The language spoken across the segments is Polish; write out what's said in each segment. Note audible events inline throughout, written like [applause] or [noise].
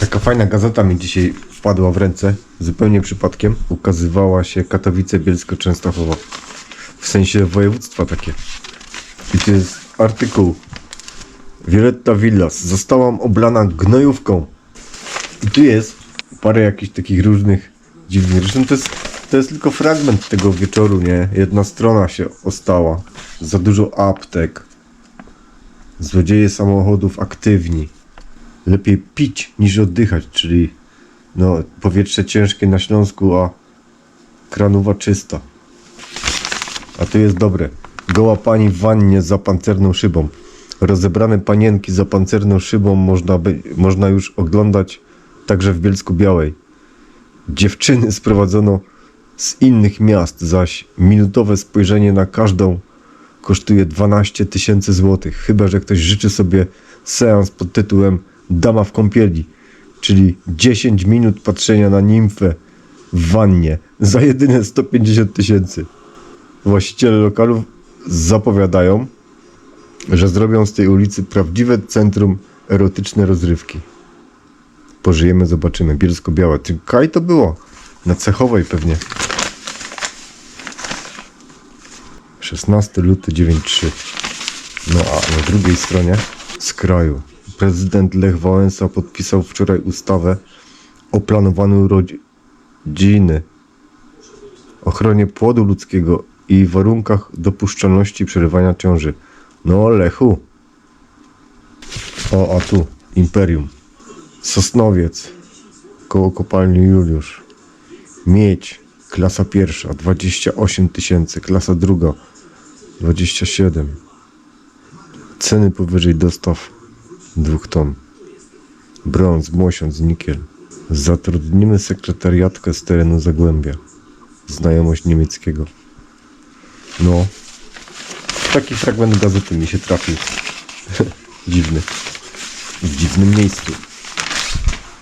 Taka fajna gazeta mi dzisiaj wpadła w ręce, zupełnie przypadkiem. Ukazywała się Katowice Bielsko-Częstochowa. W sensie województwa takie. I to jest artykuł. Violetta Villas. Zostałam oblana gnojówką. I tu jest parę jakichś takich różnych dziwnych. Zresztą to jest, to jest tylko fragment tego wieczoru, nie? Jedna strona się ostała. Za dużo aptek. Złodzieje samochodów aktywni. Lepiej pić niż oddychać, czyli no, powietrze ciężkie na Śląsku, a kranowa czysta. A tu jest dobre. Goła pani w wannie za pancerną szybą. Rozebrane panienki za pancerną szybą można, by, można już oglądać także w Bielsku Białej. Dziewczyny sprowadzono z innych miast, zaś minutowe spojrzenie na każdą kosztuje 12 tysięcy złotych. Chyba, że ktoś życzy sobie seans pod tytułem Dama w kąpieli, czyli 10 minut patrzenia na nimfę w wannie za jedyne 150 tysięcy. Właściciele lokalów zapowiadają, że zrobią z tej ulicy prawdziwe centrum erotyczne rozrywki. Pożyjemy, zobaczymy. Bielsko-Białe. Ty, Kaj to było? Na Cechowej pewnie. 16 luty 93. No a na drugiej stronie z kraju prezydent Lech Wałęsa podpisał wczoraj ustawę o planowaniu rodziny, ochronie płodu ludzkiego i warunkach dopuszczalności przerywania ciąży. No Lechu. O, a tu Imperium. Sosnowiec koło kopalni Juliusz. Miedź, klasa pierwsza 28 tysięcy, klasa druga 27. Ceny powyżej dostaw dwóch ton. Brąz, mosiąc, nikiel. Zatrudnimy sekretariatkę z terenu Zagłębia. Znajomość niemieckiego. No. Taki fragment gazety mi się trafił. [laughs] Dziwny. W dziwnym miejscu.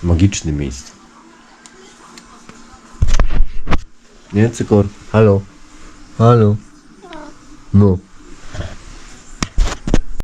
Magicznym miejscu. Nie, cykor. Halo. Halo. No.